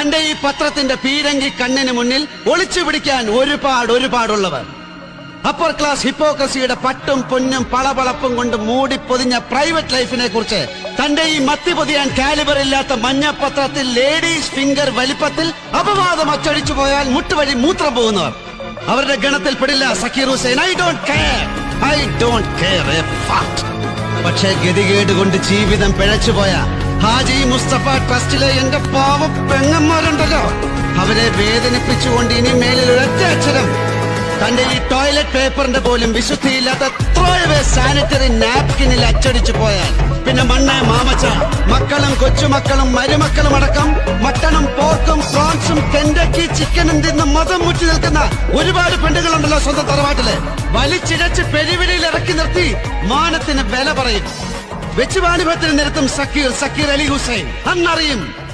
തന്റെ ഈ പത്രത്തിന്റെ പീരങ്കി കണ്ണിന് മുന്നിൽ ഒളിച്ചു പിടിക്കാൻ ഒരുപാട് ഒരുപാടുള്ളവർ. അപ്പർ ക്ലാസ് ഹിപ്പോക്രസിയുടെ പട്ടും പൊന്നും പളപളപ്പും കൊണ്ട് മൂടി പൊതിഞ്ഞ പ്രൈവറ്റ് ലൈഫിനെ കുറിച്ച് തന്റെ ഈ മത്തി പൊതിയാൻ കാലിബർ ഇല്ലാത്ത മഞ്ഞപ്പത്രത്തിൽ ലേഡീസ് ഫിംഗർ വലിപ്പത്തിൽ അപവാദം അച്ചടിച്ചു പോയാൽ മുട്ടുവഴി മൂത്രം പോകുന്നവർ. അവരുടെ ഗണത്തിൽ പെടില്ല Zakir Hussain. I don't care I don't care a fact പക്ഷേ ഗതികേട് കൊണ്ട് ജീവിതം പിഴച്ചുപോയ ഹാജി മുസ്തഫ ട്രസ്റ്റിലെ എന്റെ പാവ പെങ്ങന്മാരുണ്ടല്ലോ. അവരെ വേദനിപ്പിച്ചുകൊണ്ട് ഇനി മേലിൽ ഒരൊറ്റ അക്ഷരം. തന്റെ ഈ ടോയ്ലറ്റ് പേപ്പറിന്റെ പോലും വിശുദ്ധിയില്ലാത്ത എത്രയവേ സാനിറ്ററി നാപ്കിനിൽ അച്ചടിച്ചു പോയാൽ. പിന്നെ മണ്ണ മാമച്ച മക്കളും കൊച്ചുമക്കളും മരുമക്കളും അടക്കം മട്ടണും പോർക്കും പ്രോൺസും കെൻഡക്കി ചിക്കനും തിന്ന് മതം മുറ്റി നിൽക്കുന്ന ഒരുപാട് പെണ്ണുങ്ങളുണ്ടല്ലോ സ്വന്തം തറവാട്ടിൽ. വലിച്ചിഴച്ച് പെരുവിളിയിൽ ഇറക്കി നിർത്തി മാനത്തിന് വില പറയും. വെച്ചുവാണിഭത്തിന് നിരത്തും സക്കീർ സക്കീർ അലി ഹുസൈൻ. അന്നറിയും